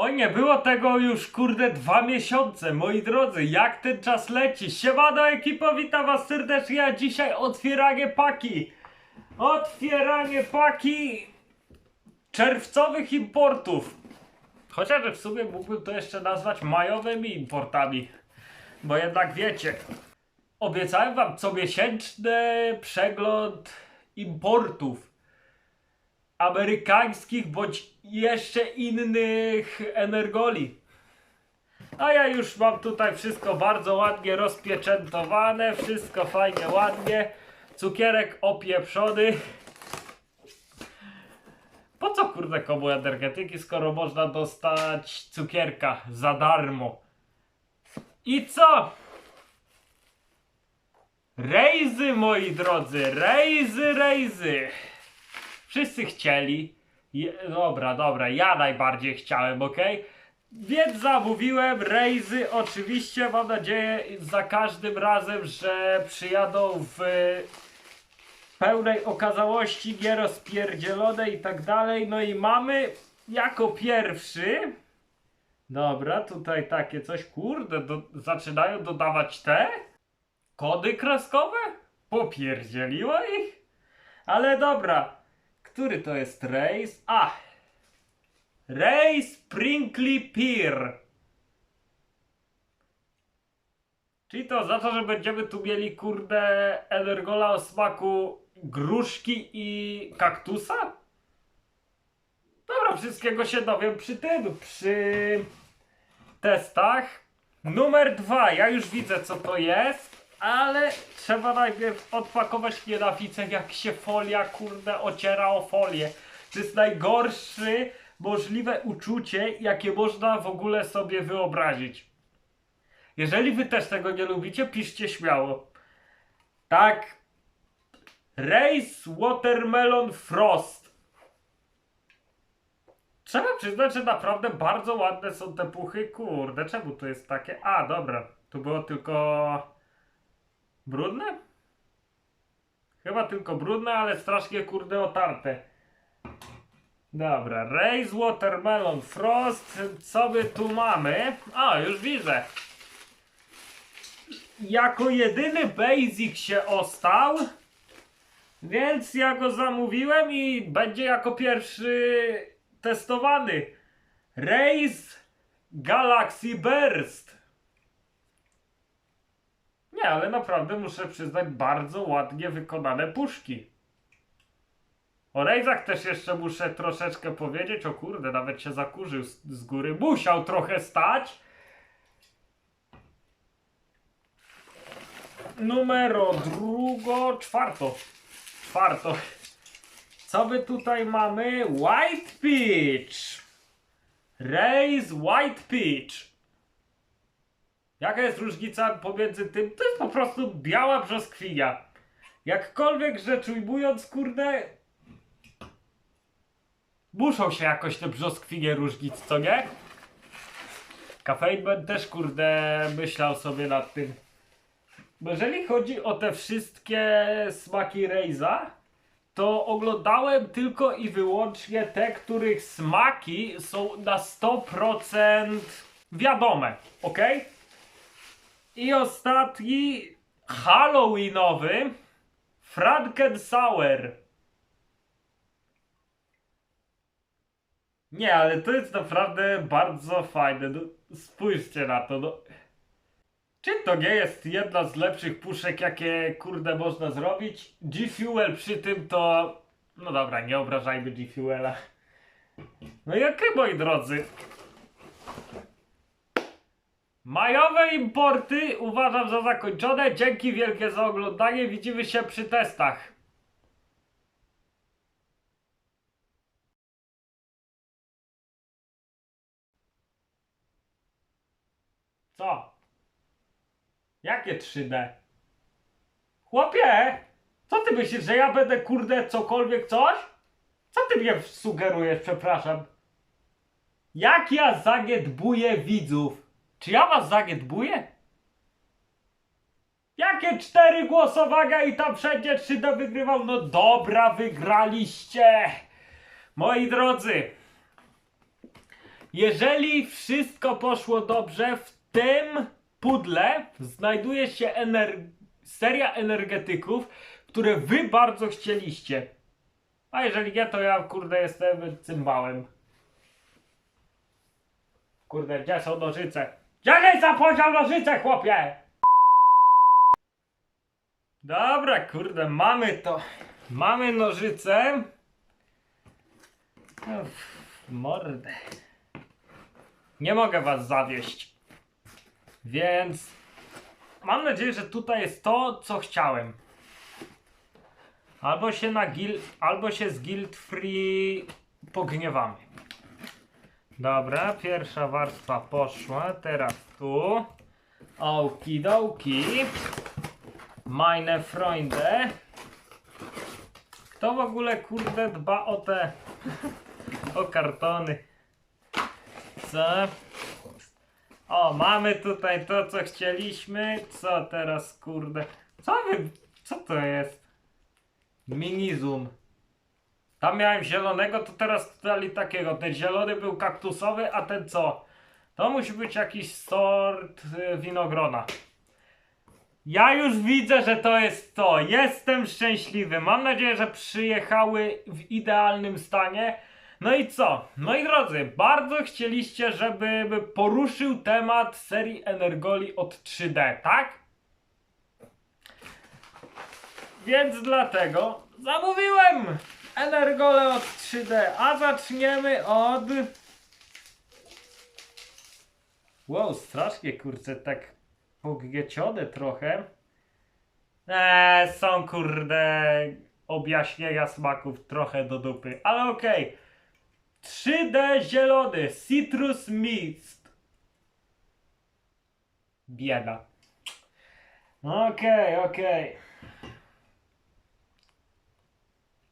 Oj, nie było tego już kurde dwa miesiące, moi drodzy, jak ten czas leci. Siemano ekipo, witam was serdecznie, a dzisiaj otwieranie paki. Otwieranie paki czerwcowych importów. Chociaż w sumie mógłbym to jeszcze nazwać majowymi importami. Bo jednak wiecie, obiecałem wam comiesięczny przegląd importów amerykańskich bądź jeszcze innych energoli. A ja już mam tutaj wszystko bardzo ładnie rozpieczętowane, wszystko fajnie, ładnie. Cukierek opieprzony. Po co kurde komu energetyki, skoro można dostać cukierka za darmo? I co? Rejzy, moi drodzy, rejzy, rejzy. Wszyscy chcieli. Je, dobra, dobra, ja najbardziej chciałem, ok? Więc zamówiłem rejzy. Oczywiście mam nadzieję za każdym razem, że przyjadą w pełnej okazałości, nierozpierdzielone i tak dalej. No i mamy jako pierwszy. Dobra, tutaj takie coś, kurde, do, zaczynają dodawać te kody kreskowe? Popierdzieliło ich? Ale dobra, który to jest rejs? A! Ray Sprinkly Pear. Czyli to oznacza, że będziemy tu mieli kurde energola o smaku gruszki i kaktusa? Dobra, wszystkiego się dowiem przy tym, przy testach. Numer dwa, ja już widzę co to jest, ale trzeba najpierw odpakować nienawidzę jak się folia kurde ociera o folię. To jest najgorszy możliwe uczucie, jakie można w ogóle sobie wyobrazić. Jeżeli wy też tego nie lubicie, piszcie śmiało. Tak. Race Watermelon Frost. Trzeba przyznać, że naprawdę bardzo ładne są te puchy. Kurde, czemu to jest takie? A, dobra. Tu było tylko brudne? Chyba tylko brudne, ale strasznie kurde otarte. Dobra, Race Watermelon Frost. Co my tu mamy? O, już widzę. Jako jedyny basic się ostał. Więc ja go zamówiłem i będzie jako pierwszy testowany. Race Galaxy Burst. Nie, ale naprawdę muszę przyznać bardzo ładnie wykonane puszki. O Rejzach też jeszcze muszę troszeczkę powiedzieć. O kurde, nawet się zakurzył z, z góry. Musiał trochę stać. Numero drugo, czwarto. Czwarto. Co my tutaj mamy? White Peach. Raise White Peach. Jaka jest różnica pomiędzy tym? To jest po prostu biała brzoskwinia. Jakkolwiek rzecz ujmując, kurde, muszą się jakoś te brzoskwinie różnić, co nie? Kafein też, kurde, myślał sobie nad tym. Bo jeżeli chodzi o te wszystkie smaki Rejza, to oglądałem tylko i wyłącznie te, których smaki są na 100% wiadome, ok? I ostatni Halloweenowy Frankensauer. Nie, ale to jest naprawdę bardzo fajne. No, spójrzcie na to. No. Czy to nie jest jedna z lepszych puszek, jakie kurde można zrobić? G-Fuel przy tym to... No dobra, nie obrażajmy G-Fuela. No i okej, moi drodzy. Majowe importy uważam za zakończone. Dzięki wielkie za oglądanie. Widzimy się przy testach. Co? Jakie 3D? Chłopie! Co ty myślisz, że ja będę kurde cokolwiek coś? Co ty mnie sugerujesz, przepraszam? Jak ja zaniedbuję widzów? Czy ja was zaniedbuję? Jakie cztery głosowania i tam wszędzie 3D wygrywał? No dobra, wygraliście! Moi drodzy, Jeżeli wszystko poszło dobrze, w tym pudle znajduje się ener- seria energetyków, które wy bardzo chcieliście. A jeżeli nie, to ja kurde jestem cymbałem. Kurde, gdzie są nożyce? Gdzie zapodział nożyce, chłopie? Dobra, kurde, mamy to. Mamy nożyce. Uff, mordę. Nie mogę was zawieść. Więc mam nadzieję, że tutaj jest to, co chciałem. Albo się na guild, albo się z Guild Free pogniewamy. Dobra, pierwsza warstwa poszła, teraz tu. Okidoki. Meine Freunde. Kto w ogóle kurde dba o te o kartony? Co? O, mamy tutaj to, co chcieliśmy. Co teraz, kurde? Co wy, co to jest? Minizum. Tam miałem zielonego, to teraz dali takiego. Ten zielony był kaktusowy, a ten co? To musi być jakiś sort y, winogrona. Ja już widzę, że to jest to. Jestem szczęśliwy. Mam nadzieję, że przyjechały w idealnym stanie. No i co? Moi drodzy, bardzo chcieliście, żebym poruszył temat serii Energoli od 3D, tak? Więc dlatego zamówiłem Energole od 3D, a zaczniemy od... Wow, strasznie kurczę, tak pogniecione trochę. Eee, są kurde objaśnienia smaków trochę do dupy, ale okej. 3D zielony, Citrus Mist. Bieda. Okej, okej.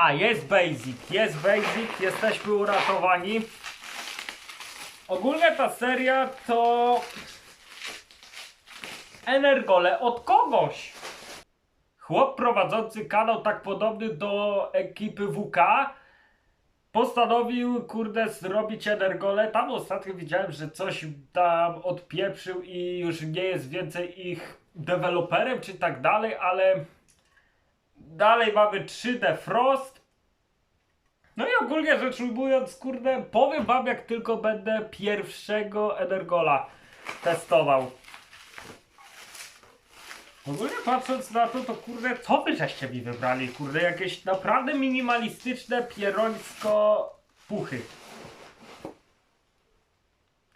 A, jest basic, jest basic, jesteśmy uratowani. Ogólnie ta seria to Energole od kogoś. Chłop prowadzący kanał tak podobny do ekipy WK postanowił, kurde, zrobić Energole. Tam ostatnio widziałem, że coś tam odpieprzył i już nie jest więcej ich deweloperem czy tak dalej, ale dalej mamy 3D Frost. No i ogólnie rzecz ujmując, kurde, powiem wam jak tylko będę pierwszego Energola testował. Ogólnie patrząc na to, to kurde, co wy żeście mi wybrali? Kurde, jakieś naprawdę minimalistyczne pierońsko puchy.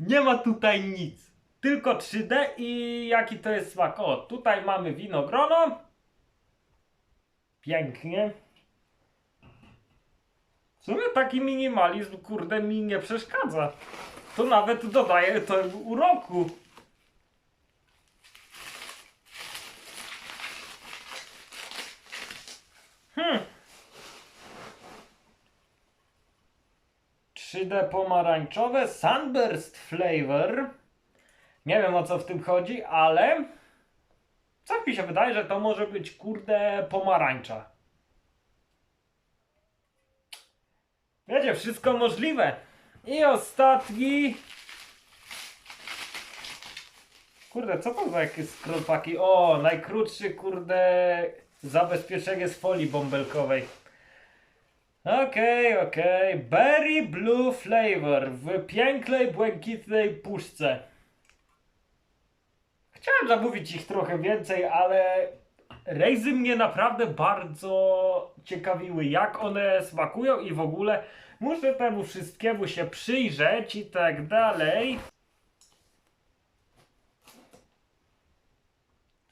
Nie ma tutaj nic. Tylko 3D i jaki to jest smak. O, tutaj mamy winogrono. Pięknie. W sumie taki minimalizm, kurde, mi nie przeszkadza. To nawet dodaje to uroku. Hmm. 3D pomarańczowe Sunburst Flavor. Nie wiem o co w tym chodzi, ale tak mi się wydaje, że to może być kurde pomarańcza. Wiecie, wszystko możliwe. I ostatni. Kurde, co to za jakieś skropaki? O, najkrótszy, kurde, zabezpieczenie z folii bąbelkowej. Okej, okej. Berry Blue Flavor w pięknej, błękitnej puszce. Chciałem zamówić ich trochę więcej, ale rejzy mnie naprawdę bardzo ciekawiły, jak one smakują i w ogóle muszę temu wszystkiemu się przyjrzeć i tak dalej.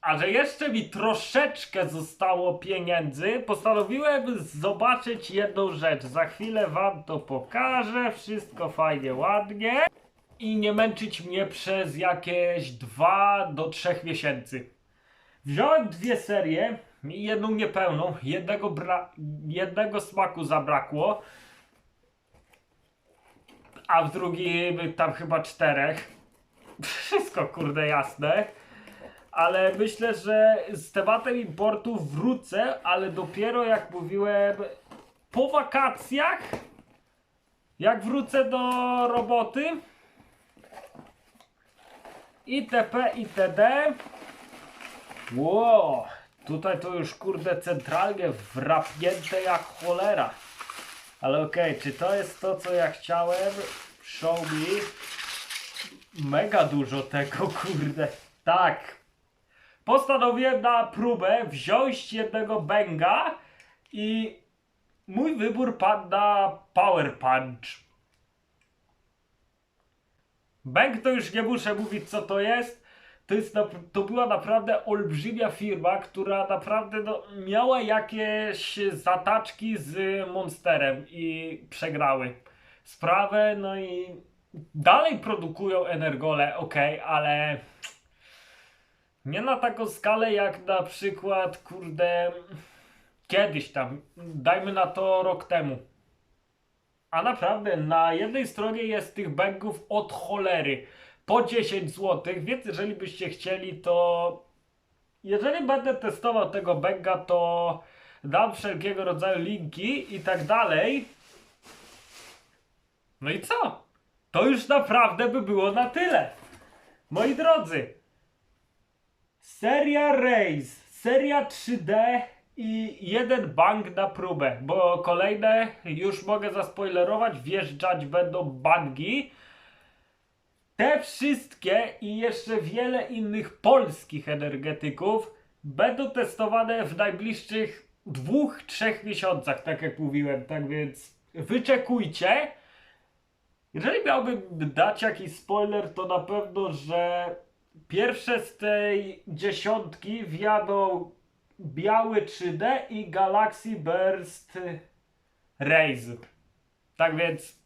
A że jeszcze mi troszeczkę zostało pieniędzy, postanowiłem zobaczyć jedną rzecz. Za chwilę wam to pokażę. Wszystko fajnie, ładnie. I nie męczyć mnie przez jakieś 2 do 3 miesięcy. Wziąłem dwie serie i jedną niepełną. Jednego, jednego smaku zabrakło. A w drugim tam chyba czterech. Wszystko kurde jasne ale myślę, że z tematem importu wrócę, ale dopiero jak mówiłem po wakacjach Jak wrócę do roboty itp. itd. Ło, tutaj to już kurde centralnie wrapnięte jak cholera. Ale okej, czy to jest to co ja chciałem? Show me. Mega dużo tego kurde. Tak. Postanowiłem na próbę wziąć jednego bęga i mój wybór padł na Power Punch. Bank to już nie muszę mówić co to jest. To, jest to była naprawdę olbrzymia firma, która naprawdę no, miała jakieś zataczki z Monsterem i przegrały sprawę. No i dalej produkują Energole, ok, ale nie na taką skalę jak na przykład, kurde, kiedyś tam, dajmy na to rok temu. A naprawdę, na jednej stronie jest tych bangów od cholery. Po 10 zł, więc jeżeli byście chcieli, to jeżeli będę testował tego banga, to dam wszelkiego rodzaju linki i tak dalej. No i co? To już naprawdę by było na tyle. Moi drodzy, seria Race, seria 3D i jeden bank na próbę, bo kolejne już mogę zaspoilerować, wjeżdżać będą bangi. Te wszystkie i jeszcze wiele innych polskich energetyków będą testowane w najbliższych dwóch, trzech miesiącach, tak jak mówiłem, tak więc wyczekujcie. Jeżeli miałbym dać jakiś spoiler, to na pewno, że pierwsze z tej dziesiątki wjadą biały 3D i Galaxy Burst Raze. Tak więc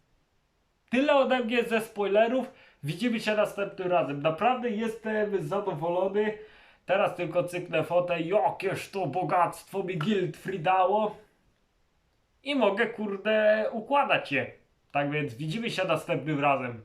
tyle ode mnie ze spoilerów. Widzimy się następnym razem. Naprawdę jestem zadowolony. Teraz tylko cyknę fotę. Jakież to bogactwo mi Guild Free dało. I mogę kurde układać je. Tak więc widzimy się następnym razem.